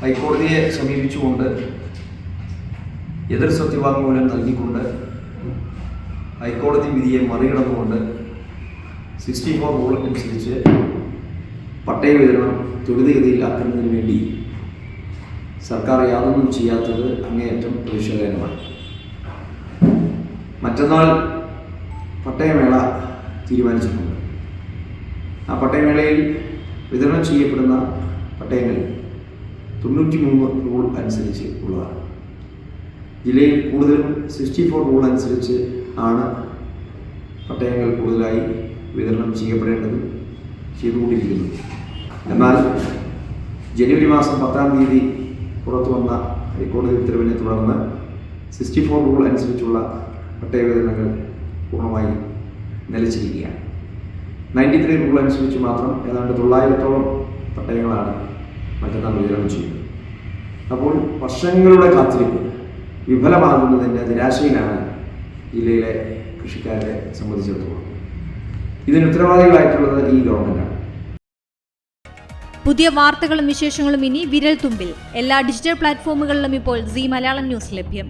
ഹൈക്കോടതിയെ സമീപിച്ചുകൊണ്ട് എതിർ സത്യവാങ്മൂലം നൽകിക്കൊണ്ട് ഹൈക്കോടതി വിധിയെ മറികടന്നുകൊണ്ട് സിക്സ്റ്റി ഫോർ റൂൾ അനുസരിച്ച് പട്ടയ വിതരണം ത്വരിതഗതിയിലാക്കുന്നതിന് വേണ്ടി സർക്കാർ യാതൊന്നും ചെയ്യാത്തത് അങ്ങേയറ്റം പ്രതിഷേധകരമാണ് മറ്റന്നാൾ പട്ടയമേള തീരുമാനിച്ചിട്ടുണ്ട്. ആ പട്ടയമേളയിൽ വിതരണം ചെയ്യപ്പെടുന്ന പട്ടയങ്ങൾ തൊണ്ണൂറ്റി മൂന്ന് റൂൾ അനുസരിച്ച് ഉള്ളതാണ്. ജില്ലയിൽ കൂടുതലും സിക്സ്റ്റി ഫോർ റൂൾ അനുസരിച്ച് ആണ് പട്ടയങ്ങൾ കൂടുതലായി വിതരണം ചെയ്യപ്പെടേണ്ടത് ചെയ്തുകൊണ്ടിരിക്കുന്നത്. എന്നാൽ ജനുവരി മാസം പത്താം തീയതി പുറത്തു വന്ന ഹൈക്കോടതി ഉത്തരവിനെ തുടർന്ന് സിക്സ്റ്റി ഫോർ റൂൾ അനുസരിച്ചുള്ള പട്ടയ വിതരണങ്ങൾ പൂർണമായി നിലച്ചിരിക്കുകയാണ്. നയന്റി ത്രീ റൂൾ അനുസരിച്ച് മാത്രം ഏതാണ്ട് തൊള്ളായിരത്തോളം പട്ടയങ്ങളാണ് മറ്റന്നാൾ വിതരണം ചെയ്യുന്നത് അപ്പോൾ വർഷങ്ങളുടെ കാത്തിരിപ്പ് വിഫലമാകുന്നതിന്റെ നിരാശയിലാണ് ജില്ലയിലെ കൃഷിക്കാരെ സംബന്ധിച്ചിടത്തോളം. ഇതിന് ഉത്തരവാദികളായിട്ടുള്ളത് ഈ ഗവൺമെന്റാണ്. പുതിയ വാർത്തകളും വിശേഷങ്ങളും ഇനി വിരൽ തുമ്പിൽ എല്ലാ ഡിജിറ്റൽ പ്ലാറ്റ്ഫോമുകളിലും ഇപ്പോൾ സി മലയാളം ന്യൂസ് ലഭ്യം.